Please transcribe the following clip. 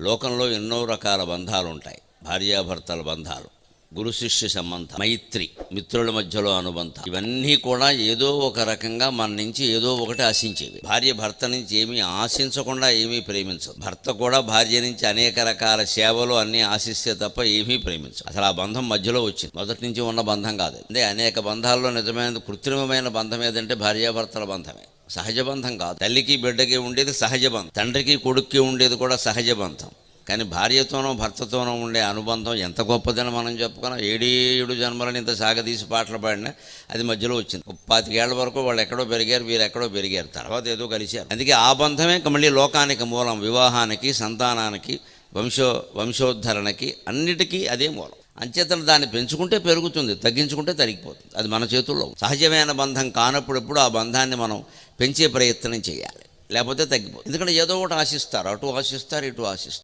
లోకంలో ఎన్నో రకాల బంధాలు ఉంటాయి భార్యాభర్తల బంధాలు గురు శిష్య సంబంధం మైత్రి మిత్రుల మధ్యలో అనుబంధం ఇవన్నీ కూడా ఏదో ఒక రకంగా మన నుంచి ఏదో ఒకటి ఆశించేవి. భార్య భర్త నుంచి ఏమీ ఆశించకుండా ఏమీ ప్రేమించదు. భర్త కూడా భార్య నుంచి అనేక రకాల సేవలు అన్నీ ఆశిస్తే తప్ప ఏమీ ప్రేమించదు. అసలు ఆ బంధం మధ్యలో వచ్చింది. మొదటి నుంచి ఉన్న బంధం కాదు. అంటే అనేక బంధాల్లో నిజమైన కృత్రిమమైన బంధం ఏదంటే భార్యాభర్తల బంధమే. సహజ బంధం కాదు. తల్లికి బిడ్డకి ఉండేది సహజ బంధం తండ్రికి కొడుక్కి ఉండేది కూడా సహజ బంధం కానీ భార్యతోనో భర్తతోనో ఉండే అనుబంధం ఎంత గొప్పదని మనం చెప్పుకున్నాం. ఏడేడు ఏడు ఇంత సాగదీసి పాటలు పాడినా అది మధ్యలో వచ్చింది. పాతికేళ్ళ వరకు వాళ్ళు ఎక్కడో పెరిగారు వీరు ఎక్కడో పెరిగారు. తర్వాత ఏదో కలిశారు. అందుకే ఆ బంధమే మళ్ళీ లోకానికి మూలం. వివాహానికి సంతానానికి వంశో వంశోద్ధరణకి అన్నిటికీ అదే మూలం. అంచేతన దాన్ని పెంచుకుంటే పెరుగుతుంది తగ్గించుకుంటే తరిగిపోతుంది. అది మన చేతుల్లో సహజమైన బంధం కానప్పుడప్పుడు ఆ బంధాన్ని మనం పెంచే ప్రయత్నం చేయాలి. లేకపోతే తగ్గిపోతుంది. ఎందుకంటే ఏదో ఒకటి ఆశిస్తారు. అటు ఆశిస్తారు ఇటు ఆశిస్తారు.